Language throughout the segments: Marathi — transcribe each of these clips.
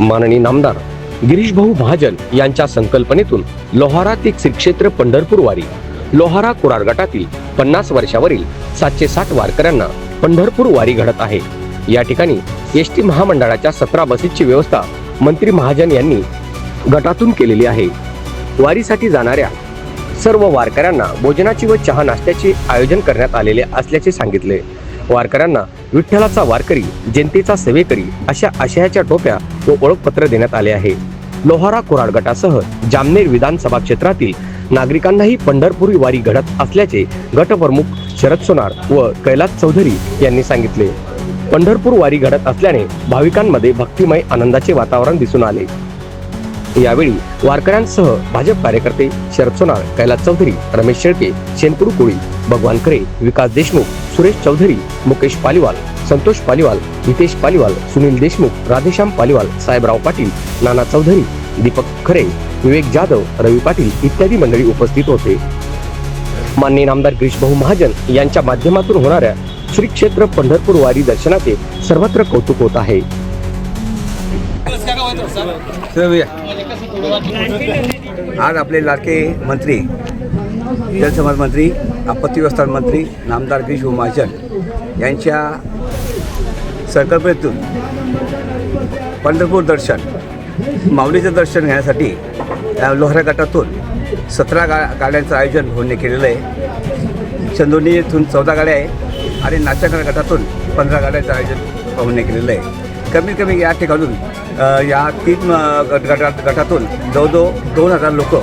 माननीय नामदार गिरीश भाऊ महाजन यांच्या संकल्पनेतून लोहारात एक श्रीक्षेत्र पंढरपूर वारी लोहारा कुरार गटातील पन्नास वर्षावरील सातशे साठ वारकऱ्यांना पंढरपूर वारी घडत आहे. या ठिकाणी एस टी महामंडळाच्या सतरा बसेसची व्यवस्था मंत्री महाजन यांनी गटातून केलेली आहे. वारीसाठी जाणाऱ्या सर्व वारकऱ्यांना भोजनाची व चहा नाश्त्याचे आयोजन करण्यात आलेले असल्याचे सांगितले. वारकऱ्यांना विठ्ठलाचा वारकरी जनतेचा सेवेकरी अशा आशयाच्या टोप्या व ओळखपत्र देण्यात आले आहे. लोहारा कोराड गटासह जामनेर विधानसभा क्षेत्रातील नागरिकांनाही पंढरपुरी वारी घडत असल्याचे गटप्रमुख शरद सोनार व कैलास चौधरी यांनी सांगितले. पंढरपूर वारी घडत असल्याने भाविकांमध्ये भक्तिमय आनंदाचे वातावरण दिसून आले. यावेळी वारकऱ्यांसह भाजप कार्यकर्ते शरद सोनार कैलास चौधरी रमेश शेळके शेनपुर कोळी भगवान करे विकास देशमुख सुरेश चौधरी मुकेश पालिवाल संतोष पालिवाल हितेश पालिवाल सुनील देशमुख राधेश्याम पालिवाल साहेबराव पाटील नाना चौधरी दीपक खरे विवेक जाधव रवी पाटील इत्यादी मंडळी उपस्थित होते. माननीय नामदार गिरीशभाऊ महाजन यांच्या माध्यमातून होणाऱ्या श्री क्षेत्र पंढरपूर वारी दर्शनाचे सर्वत्र कौतुक होत आहे. आज आपले लाडके मंत्री जलसंपदा मंत्री आपत्ती व्यवस्थापन मंत्री नामदार गिरीश महाजन यांच्या संकल्पनेतून पंढरपूर दर्शन माऊलीचं दर्शन घेण्यासाठी लोहऱ्या गटातून सतरा गा गाड्यांचं आयोजन होणे केलेलं आहे. चंदोनी येथून चौदा गाड्या आहे आणि नाचागड गटातून पंधरा गाड्यांचं आयोजन होणे केलेलं आहे. कमीत कमी या ठिकाणून या तीन गट गटात गटातून जवळजवळ दोन हजार लोक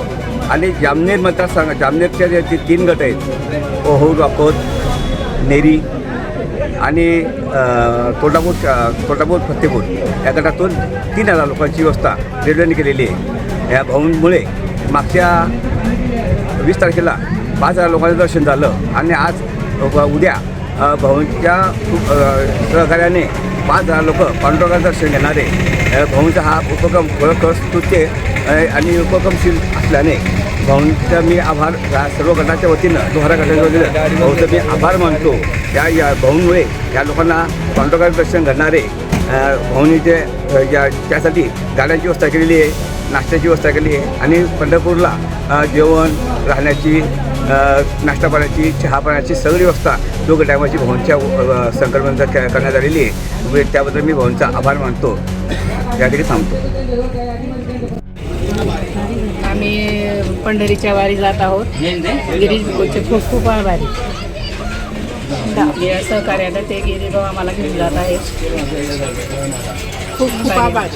आणि जामनेर मतदारसंघ जामनेरच्या जे तीन गट आहेत ओहूर वाकोद नेरी आणि अ, तोंडापूर अ, फतेपूर या गटातून तीन हजार लोकांची व्यवस्था रेल्वेने केलेली आहे. या भाऊंमुळे मागच्या वीस तारखेला पाच हजार लोकांचं दर्शन झालं आणि आज उद्या भाऊंच्या सहकार्याने पाच हजार लोक पांडुरंगाचं दर्शन घेणारे. भाऊंचा हा उपक्रम खरोखर स्तुत्य आणि उपक्रमशील असल्याने भाऊंचा मी आभार सर्व गटाच्या वतीनं दोहरा गटाच्या वतीनं भाऊचं मी आभार मानतो. त्या या भाऊंमुळे या लोकांना पांडुरंगाचं दर्शन घडणारे भाऊनीचे या त्यासाठी गाड्यांची व्यवस्था केलेली आहे नाश्त्याची व्यवस्था केली आहे आणि पंढरपूरला जेवण राहण्याची नाश्ता पाण्याची चहा पाण्याची सगळी व्यवस्था दोघं टायमाची भवनच्या अ, करण्यात आलेली आहे. त्याबद्दल मी भवनचा आभार मानतो. या ठिकाणी थांबतो. आम्ही पंढरीच्या वारी जात आहोत. गिरीश भाऊचे खूप खूप आभारी. या सहकार्याला ते गिरी भाऊ आम्हाला घेऊन जात आहेत. खूप खूप आभार.